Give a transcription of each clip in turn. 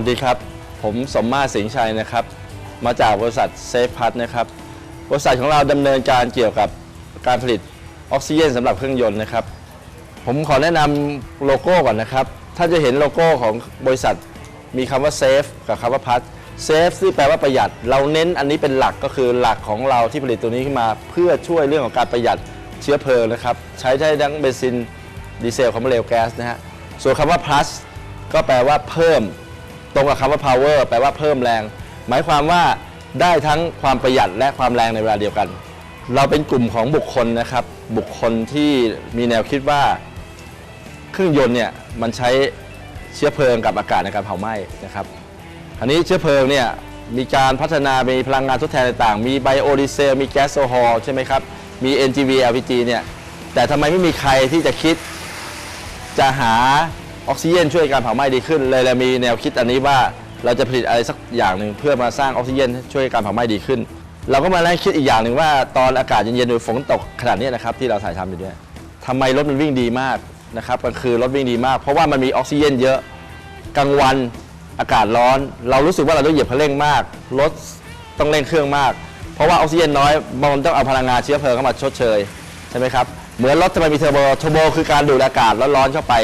วัสดีครับ ผมสมมาตรสิงห์ชัยนะครับ มาจากบริษัทเซฟพัทนะครับ บริษัทของเราดำเนินการเกี่ยวกับการผลิตออกซิเจนสำหรับเครื่องยนต์นะครับ ผมขอแนะนำโลโก้ก่อนนะครับ ถ้าจะเห็นโลโก้ของบริษัทมีคำว่าเซฟกับคำว่าพัทเซฟที่แปลว่าประหยัด เราเน้นอันนี้เป็นหลักก็คือหลักของเราที่ผลิตตัวนี้ขึ้นมา เพื่อช่วยเรื่องของการประหยัดเชื้อเพลิงนะครับ ใช้ได้ทั้งเบนซินดีเซลคาร์บอนเรลแก๊สนะฮะ ส่วนคำว่า plus ก็แปลว่าเพิ่ม ตรงกับคำว่า power แปลว่าเพิ่มแรง หมายความว่าได้ทั้งความประหยัดและความแรงในเวลาเดียวกัน เราเป็นกลุ่มของบุคคลนะครับ บุคคลที่มีแนวคิดว่า เครื่องยนต์เนี่ยมันใช้เชื้อเพลิงกับอากาศในการเผาไหม้นะครับอันนี้เชื้อเพลิงเนี่ยมีการพัฒนา มีพลังงานทดแทนต่างๆ มีไบโอดีเซล มีแก๊สโซฮอลใช่ไหมครับ มี NGV LPG เนี่ย แต่ทำไมไม่มีใครที่จะคิดจะหา ออกซิเจนช่วยการเผาไหม้ดีขึ้น เลยเรามีแนวคิดอันนี้ว่าเราจะผลิตอะไรสักอย่างหนึ่งเพื่อมาสร้างออกซิเจนช่วยการเผาไหม้ดีขึ้น เราก็มาไล่คิดอีกอย่างหนึ่งว่าตอนอากาศเย็นๆโดยฝนตกขนาดนี้นะครับที่เราถ่ายทำอยู่เนี่ยทำไมรถมันวิ่งดีมากนะครับกลางคืนรถวิ่งดีมาก เพราะว่ามันมีออกซิเจนเยอะกลางวันอากาศร้อน เรารู้สึกว่าเราต้องเหยียบคันเร่งมากรถต้องเร่งเครื่องมาก เพราะว่าออกซิเจนน้อยมันต้องเอาพลังงานเชื้อเพลิงเข้ามาชดเชยใช่ไหมครับเหมือนรถทำไมมีเทอร์โบเทอร์โบคือการดูดอากาศร้อนๆเข้าไป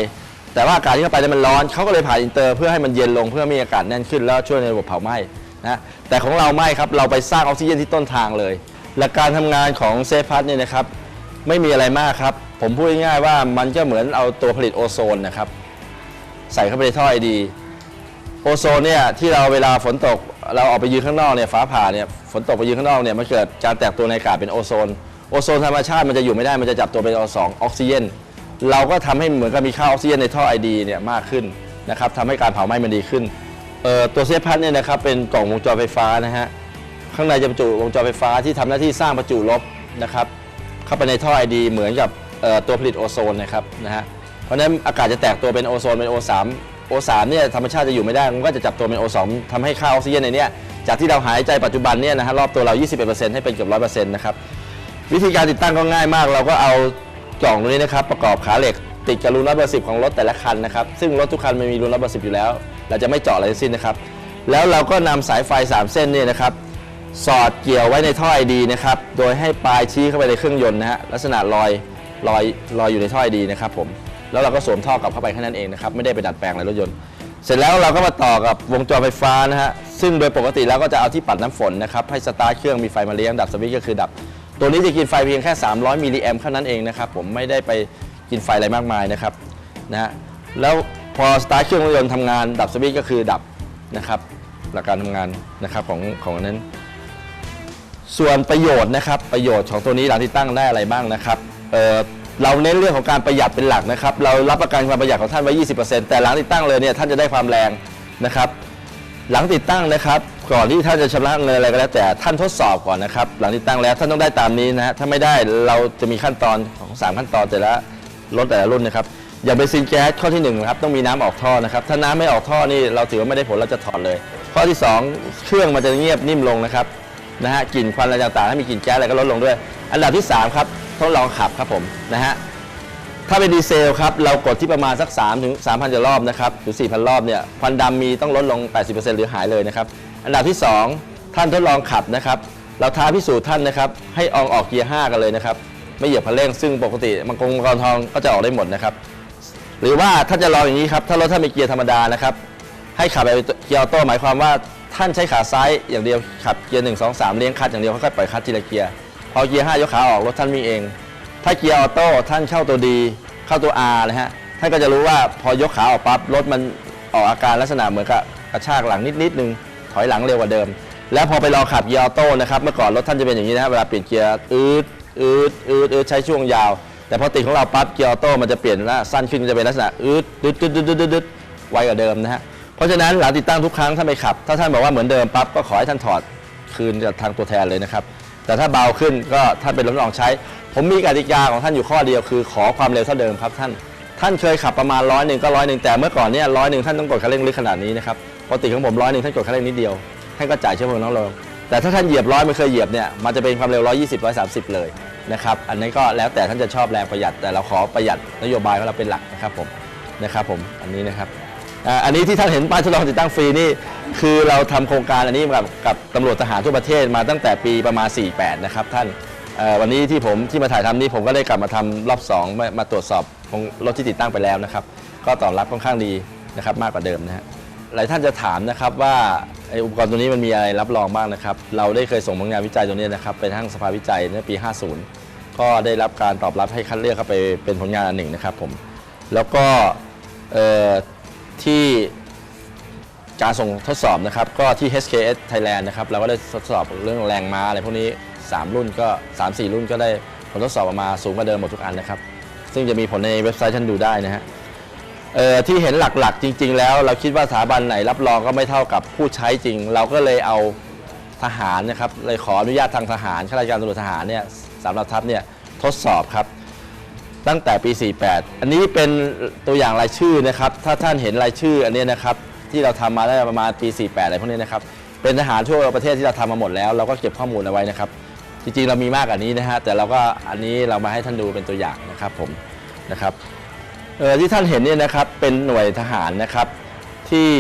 แต่ว่าอากาศที่เข้าไปเนี่ยมันร้อนเขาก็เลยผ่านอินเตอร์เพื่อให้มันเย็นลงเพื่อมีอากาศแน่นขึ้นแล้วช่วยในระบบเผาไหม้นะแต่ของเราไม่ครับเราไปสร้างออกซิเจนที่ต้นทางเลยและการทำงานของเซฟพัทเนี่ยนะครับไม่มีอะไรมากครับ ผมพูดง่ายๆว่ามันก็เหมือนเอาตัวผลิตโอโซนนะครับใส่เข้าไปในท่อไอดีโอโซนเนี่ยที่เราเวลาฝนตกเราออกไปยืนข้างนอกเนี่ยฟ้าผ่าเนี่ยฝนตกไปยืนข้างนอกเนี่ยมันเกิดการแตกตัวในอากาศเป็นโอโซน โอโซนธรรมชาติมันจะอยู่ไม่ได้มันจะจับตัวเป็นอสองออกซิเจน เราก็ทำให้เหมือนกับมีค่าออกซิเจนในท่อไอดีเนี่ยมากขึ้นนะครับทำให้การเผาไหม้มันดีขึ้นตัวเซฟพัทเนี่ยนะครับเป็นกล่องวงจรไฟฟ้านะฮะข้างในจะบรรจุวงจรไฟฟ้าที่ทำหน้าที่สร้างประจุลบนะครับเข้าไปในท่อไอดีเหมือนกับตัวผลิตโอโซนนะครับนะฮะเพราะฉะนั้นอากาศจะแตกตัวเป็นโอโซนเป็น O3 O3 เนี่ยธรรมชาติจะอยู่ไม่ได้มันก็จะจับตัวเป็น O2 ทำให้ค่าออกซิเจนในเนี้ยจากที่เราหายใจปัจจุบันเนี่ยนะฮะรอบตัวเรา 21%ให้เป็นเกือบ100%นะครับวิธีการติดตั้งก็ง่ายมาก เราก็เอา กล่องตัวนี้นะครับประกอบขาเหล็ก ติดกับรูน็อตเบอร์สิของรถแต่ละคันนะครับซึ่งรถทุกคันมันมีรูน็อตเบอร์สิอยู่แล้ว เราจะไม่เจาะอะไรทั้งสิ้นนะครับ แล้วเราก็นำสายไฟ 3 เส้นเนี่ยนะครับสอดเกี่ยวไว้ในท่อไอดีนะครับโดยให้ปลายชี้เข้าไปในเครื่องยนต์นะฮะลักษณะลอยลอยลอยอยู่ในท่อไอดีนะครับผมแล้วเราก็สวมท่อกลับเข้าไปแค่นั้นเองนะครับไม่ได้ไปดัดแปลงอะไรรถยนต์ เสร็จแล้วเราก็มาต่อกับวงจรไฟฟ้านะฮะซึ่งโดยปกติแล้วก็จะเอาที่ปัดน้ำฝนนะครับให้สตาร์ทเครื่องมีไฟมาเลี้ยงดับสวิตช์ก็คือดับ ตัวนี้จะกินไฟเพียงแค่ 300 มิลลิแอมเท่านั้นเองนะครับผมไม่ได้ไปกินไฟอะไรมากมายนะครับนะฮะแล้วพอสตาร์ทเครื่องรถยนต์ทำงานดับสวิตช์ก็คือดับนะครับหลักการทำงานนะครับของของอันนั้น ส่วนประโยชน์นะครับประโยชน์ของตัวนี้หลังติดตั้งได้อะไรบ้างนะครับเเราเน้นเรื่องของการประหยัดเป็นหลักนะครับ เรารับประกันความประหยัดของท่านไว้ 20%แต่หลังติดตั้งเลยเนี่ยท่านจะได้ความแรงนะครับ หลังติดตั้งนะครับ ก่อนที่ท่านจะชำระเงินอะไรก็แล้ว แต่ท่านทดสอบก่อนนะครับ หลังติดตั้งแล้วท่านต้องได้ตามนี้นะฮะถ้าไม่ได้เราจะมีขั้นตอนของ 3 ขั้นตอนแต่ละรถแต่ละรุ่นนะครับ อย่างเบนซินแก๊สข้อที่1นะครับต้องมีน้ำออกท่อนะครับ ถ้าน้ำไม่ออกท่อนี่เราถือว่าไม่ได้ผลเราจะถอดเลย ข้อที่ 2 เครื่องมันจะเงียบนิ่มลงนะครับนะฮะกลิ่นควันอะไรต่างๆถ้ามีกลิ่นแก๊สอะไรก็ลดลงด้วย อันดับที่3ครับทดลองขับครับผมนะฮะถ้าเป็นดีเซลครับเรากดที่ประมาณสัก3ถึง3,000จะรอบนะครับหรือ4,000 รอบเนี่ยควันดำมีต้องลดลง 80%หรือหายเลยนะครับ อันดับที่ 2 ท่านทดลองขับนะครับ เราท้าพิสูจน์ท่านนะครับ ให้อองออกเกียร์5กันเลยนะครับ ไม่เหยียบคันเร่งซึ่งปกติมังกรมังกรทองก็จะออกได้หมดนะครับ หรือว่าถ้านจะลองอย่างนี้ครับ ถ้ารถท่านมีเกียร์ธรรมดานะครับ ให้ขับแบบเกียร์ออโต้หมายความว่าท่านใช้ขาซ้ายอย่างเดียวขับเกียร์1 2 3เลี้ยงคัดอย่างเดียวค่อยๆปล่อยคัดทีละเกียร์พอเกียร์5ยกขาออกรถท่านวิ่งเอง ถ้าเกียร์ออโต้ท่านเข้าตัวดีเข้าตัว R นะฮะท่านก็จะรู้ว่าพอยกขาออกปั๊บรถมันออกอาการลักษณะเหมือนกับกระชากหลังนิดนิดนึง อยหลังเร็วกว่าเดิม แล้วพอไปลองขับเกียร์ออโต้นะครับเมื่อก่อนรถท่านจะเป็นอย่างนี้นะฮะเวลาเปลี่ยนเกียร์อืดอืดอืดอืดใช้ช่วงยาว แต่พอติดของเราปั๊บเกียร์ออโต้มันจะเปลี่ยนละสั้นขึ้นจะเป็นลักษณะอืดดึดดึดดึดดึดดึดดึดไวกว่าเดิมนะฮะเพราะฉะนั้นหลังติดตั้งทุกครั้งท่านไปขับ ถ้าท่านบอกว่าเหมือนเดิมปั๊บก็ขอให้ท่านถอดคืนจากทางตัวแทนเลยนะครับแต่ถ้าเบาขึ้นก็ท่านเป็นรถลองใช้ ผมมีกติกาของท่านอยู่ข้อเดียวคือ ขอความเร็วเท่าเดิมครับท่าน ท่านเคยขับประมาณร้อยหนึ่งก็ร้อยหนึ่งแต่เมื่อก่อนเนี่ยร้อยหนึ่งท่านต้องกดคันเร่งลึกขนาดนี้นะครับ ปกติของผมร้อยหนึ่งท่านกดคันเร่งนิดเดียวท่านก็จ่ายเชื้อเพลิงน้อยลงแต่ถ้าท่านเหยียบร้อยไม่เคยเหยียบเนี่ยมันจะเป็นความเร็ว 120 130 เลยนะครับอันนี้ก็แล้วแต่ท่านจะชอบแรงประหยัด แต่เราขอประหยัดนโยบายของเราเป็นหลักนะครับผมนะครับผมอันนี้นะครับอันนี้ที่ท่านเห็นป้ายทดลองติดตั้งฟรีนี่คือเราทำโครงการอันนี้กับกับตำรวจทหารทั่วประเทศมาตั้งแต่ปีประมาณ 48 นะครับท่านวันนี้ที่ผมที่มาถ่ายทำนี้ผมก็ได้กลับมาทำรอบ2มามาตรวจสอบของรถที่ติดตั้งไปแล้วนะครับ ก็ตอบรับค่อนข้างดีนะครับมากกว่าเดิมนะฮะ หลายท่านจะถามนะครับว่าไออุปกรณ์ตัวนี้มันมีอะไรรับรองบ้างนะครับ เราได้เคยส่งผลงานวิจัยตัวนี้นะครับไปทั้งสภาวิจัยในปี 50 ก็ได้รับการตอบรับให้คัดเลือกเข้าไปเป็นผลงานอันหนึ่งนะครับผมแล้วก็ที่การส่งทดสอบนะครับ ก็ที่ HKS Thailand นะครับเราก็ได้ทดสอบเรื่องแรงม้าอะไรพวกนี้ 3 รุ่นก็ 3 4 รุ่นก็ได้ผลทดสอบออกมาสูงกว่าเดิมหมดทุกอันนะครับ ซึ่งจะมีผลในเว็บไซต์ท่านดูได้นะฮะ เอ่อที่เห็นหลักๆ จริง ๆ แล้ว เราคิดว่าสถาบันไหนรับรองก็ไม่เท่ากับผู้ใช้จริง เราก็เลยเอาทหารนะครับเลยขออนุญาตทางทหารข้าราชการตำรวจทหารเนี่ยสามเหล่าทัพเนี่ยทดสอบครับ ตั้งแต่ปี 48 อันนี้เป็นตัวอย่างรายชื่อนะครับ ถ้าท่านเห็นรายชื่ออันนี้นะครับที่เราทำมาได้ประมาณปี 48 อะไรพวกนี้นะครับเป็นทหารทั่วประเทศที่เราทำมาหมดแล้ว เราก็เก็บข้อมูลเอาไว้นะครับ จริงๆเรามีมากกว่านี้นะฮะแต่เราก็อันนี้เรามาให้ท่านดูเป็นตัวอย่างนะครับผมนะครับ ที่ท่านเห็นเนี่ยนะครับเป็นหน่วยทหารนะครับที่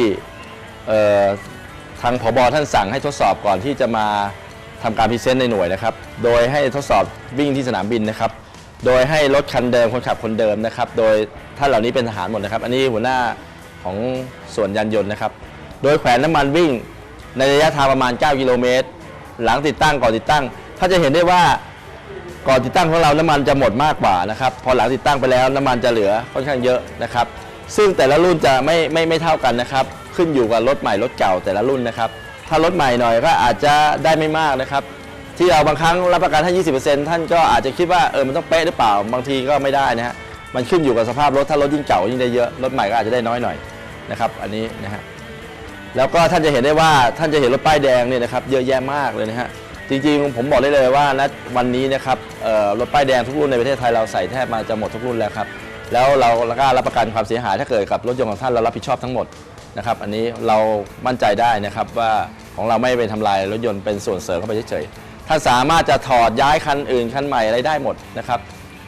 ทางผบท่านสั่งให้ทดสอบก่อนที่จะมาทำการพรีเซนต์ในหน่วยนะครับ โดยให้ทดสอบวิ่งที่สนามบินนะครับ โดยให้รถคันเดิมคนขับคนเดิมนะครับ โดยท่านเหล่านี้เป็นทหารหมดนะครับ อันนี้หัวหน้าของส่วนยานยนต์นะครับ โดยแขวนน้ำมันวิ่งในระยะทางประมาณ 9 กิโลเมตร หลังติดตั้งก่อนติดตั้ง ถ้านจะเห็นได้ว่า ก่อนติดตั้งของเราน้ำมันจะหมดมากกว่านะครับพอหลังติดตั้งไปแล้วน้ำมันจะเหลือค่อนข้างเยอะนะครับ ซึ่งแต่ละรุ่นจะไม่ไม่ไม่เท่ากันนะครับ ขึ้นอยู่กับรถใหม่รถเก่าแต่ละรุ่นนะครับ ถ้ารถใหม่หน่อยก็อาจจะได้ไม่มากนะครับ ที่เราบางครั้งรับประกันให้20%ท่านก็อาจจะคิดว่าเออมันต้องเป๊ะหรือเปล่าบางทีก็ไม่ได้นะฮะมันขึ้นอยู่กับสภาพรถถ้ารถยิ่งเก่ายิ่งได้เยอะรถใหม่ก็อาจจะได้น้อยหน่อยนะครับ อันนี้นะฮะแล้วก็ท่านจะเห็นได้ว่าท่านจะเห็นรถป้ายแดงเนี่ยนะครับเยอะแยะมากเลยนะฮะ จริงๆผมบอกได้เลยว่าณวันนี้นะครับรถป้ายแดงทุกรุ่นในประเทศไทยเราใส่แทบมาจะหมดทุกรุ่นแล้วครับแล้วเราแล้วก็รับประกันความเสียหายถ้าเกิดกับรถยนต์ของท่านเรารับผิดชอบทั้งหมดนะครับอันนี้เรามั่นใจได้นะครับว่าของเราไม่ไปทำลายรถยนต์เป็นส่วนเสริมเข้าไปเฉยๆท่านสามารถจะถอดย้ายคันอื่นคันใหม่อะไรได้หมดนะครับ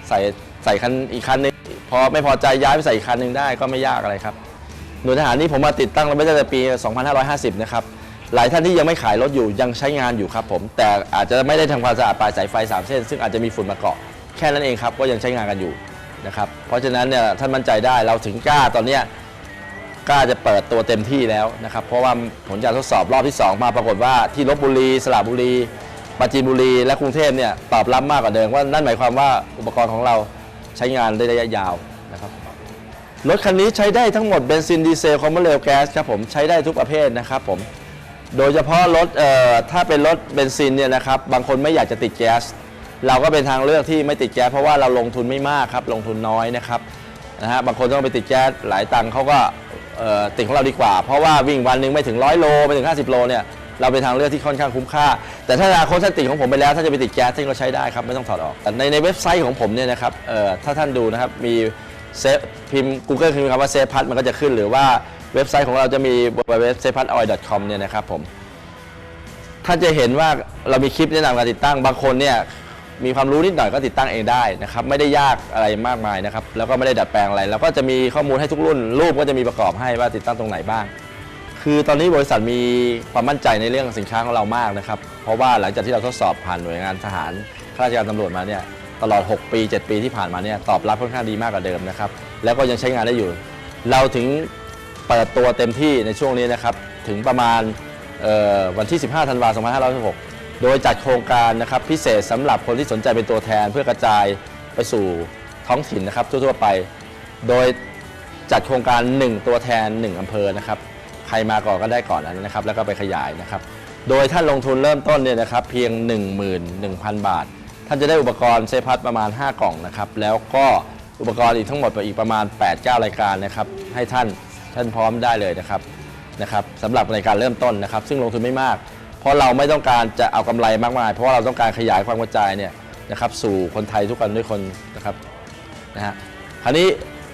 ใส่ใส่คันอีกคันนึงพอไม่พอใจย้ายไปใส่อีกคันหนึ่งได้ก็ไม่ยากอะไรครับหน่วยทหารนี่ผมมาติดตั้งไว้ตั้แต่ปี 2550 นะครับ หลายท่านที่ยังไม่ขายรถอยู่ยังใช้งานอยู่ครับผมแต่อาจจะไม่ได้ทำความสะอาดปลายสายไฟ 3 เส้น ซึ่งอาจจะมีฝุ่นมาเกาะแค่นั้นเองครับก็ยังใช้งานกันอยู่นะครับเพราะฉะนั้นเนี่ยท่านมั่นใจได้เราถึงกล้าตอนเนี้ยกล้าจะเปิดตัวเต็มที่แล้วนะครับเพราะว่าผลการทดสอบรอบที่ 2 มาปรากฏว่าที่ลบบุรีสระบุรีปราจีนบุรีและกรุงเทพเนี่ยตอบรับมากกว่าเดิมว่านั่นหมายความว่าอุปกรณ์ของเราใช้งานได้ระยะยาวนะครับรถคันนี้ใช้ได้ทั้งหมดเบนซินดีเซลคอมเมอร์เรลแก๊สครับผมใช้ได้ทุกประเภทนะครับผม โดยเฉพาะรถเอ่อถ้าเป็นรถเบนซินเนี่ยนะครับบางคนไม่อยากจะติดแก๊สเราก็เป็นทางเลือกที่ไม่ติดแก๊สเพราะว่าเราลงทุนไม่มากครับลงทุนน้อยนะครับนะฮะบางคนต้องไปติดแก๊สหลายตังค์เขาก็เอ่อติดของเราดีกว่า เพราะว่าวิ่งวันหนึ่งไม่ถึงร้อยโลไม่ถึง 50 โลเนี่ยเราเป็นทางเลือกที่ค่อนข้างคุ้มค่า แต่ถ้าอนาคตท่านติดของผมไปแล้ว ถ้าจะไปติดแก๊สท่านก็ใช้ได้ครับไม่ต้องถอดออกแต่ในในเว็บไซต์ของผมเนี่ยนะครับเอ่อถ้าท่านดูนะครับมีเซฟพิมพ์ Google พิมพ์คำว่าเซฟพัทมันก็จะขึ้นหรือว่า เว็บไซต์ของเราจะมีเว็บเซฟพัทออย .com เนี่ยนะครับผมท่านจะเห็นว่าเรามีคลิปแนะนำการติดตั้งบางคนเนี่ยมีความรู้นิดหน่อยก็ติดตั้งเองได้นะครับไม่ได้ยากอะไรมากมายนะครับแล้วก็ไม่ได้ดัดแปลงอะไรแล้วก็จะมีข้อมูลให้ทุกรุ่น รูปก็จะมีประกอบให้ว่าติดตั้งตรงไหนบ้าง คือตอนนี้บริษัทมีความมั่นใจในเรื่องสินค้าของเรามากนะครับเพราะว่าหลังจากที่เราทดสอบผ่านหน่วยงานทหารข้าราชการตำรวจมาเนี่ยตลอด 6 ปี 7 ปีที่ผ่านมาเนี่ยตอบรับค่อนข้างดีมากกว่าเดิมนะครับแล้วก็ยังใช้งานได้อยู่ เราถึง เปิดตัวเต็มที่ในช่วงนี้นะครับ ถึงประมาณวันที่ 15 ธันวาคม 2566 โดยจัดโครงการนะครับพิเศษสำหรับคนที่สนใจเป็นตัวแทนเพื่อกระจายไปสู่ท้องถิ่นนะครับทั่วๆไป โดยจัดโครงการ 1 ตัวแทน 1 อำเภอนะครับใครมาก่อนก็ได้ก่อนนั้นนะครับ แล้วก็ไปขยายนะครับ โดยท่านลงทุนเริ่มต้นเนี่ยนะครับเพียง 11,000 บาท ท่านจะได้อุปกรณ์เซฟพัดประมาณ 5 กล่องนะครับ แล้วก็อุปกรณ์อีกทั้งหมดไปอีกประมาณ 8-9 รายการนะครับ ให้ท่าน ท่านพร้อมได้เลยนะครับนะครับสำหรับในการเริ่มต้นนะครับ ซึ่งลงทุนไม่มาก เพราะเราไม่ต้องการจะเอากำไรมากมาย เพราะเราต้องการขยายความกระจายเนี่ยนะครับสู่คนไทยทุกคนด้วยคนนะครับนะฮะคราวนี้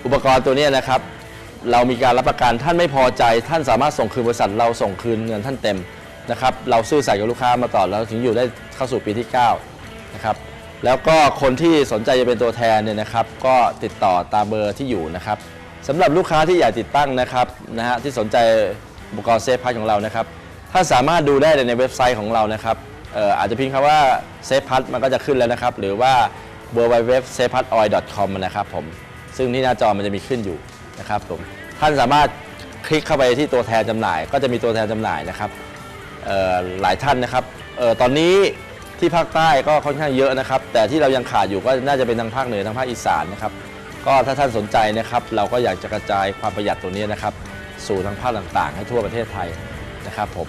อุปกรณ์ตัวนี้นะครับ เรามีการรับประกันท่านไม่พอใจ ท่านสามารถส่งคืนบริษัทเราส่งคืนเงินท่านเต็มนะครับ เราซื่อสัตย์กับลูกค้ามาตลอแล้วถึงอยู่ได้เข้าสู่ปีที่9นะครับแล้วก็คนที่สนใจจะเป็นตัวแทนเนี่ยนะครับ ก็ติดต่อตามเบอร์ที่อยู่นะครับ สำหรับลูกค้าที่อยากติดตั้งนะครับนะฮะที่สนใจอุปกรณ์เซฟพัทของเรานะครับท่าสามารถดูได้ในเว็บไซต์ของเรานะครับเอ่ออาจจะพิมพ์คำว่าเซฟพัทมันก็จะขึ้นแล้วนะครับ หรือว่า w w w s a f e p a t o i l c o m นะครับผมซึ่งที่หน้าจอมันจะมีขึ้นอยู่นะครับผมท่านสามารถคลิกเข้าไปที่ตัวแทนจำหน่าย ก็จะมีตัวแทนจำหน่ายนะครับเอ่อหลายท่านนะครับเอ่อตอนนี้ที่ภาคใต้ก็ค่อนข้างเยอะนะครับ แต่ที่เรายังขาดอยู่ก็น่าจะเป็นทางภาคเหนือทางภาคอีสานนะครับ ก็ถ้าท่านสนใจนะครับ เราก็อยากจะกระจายความประหยัดตัวนี้นะครับ สู่ทางภาคต่างๆ ให้ทั่วประเทศไทยนะครับผม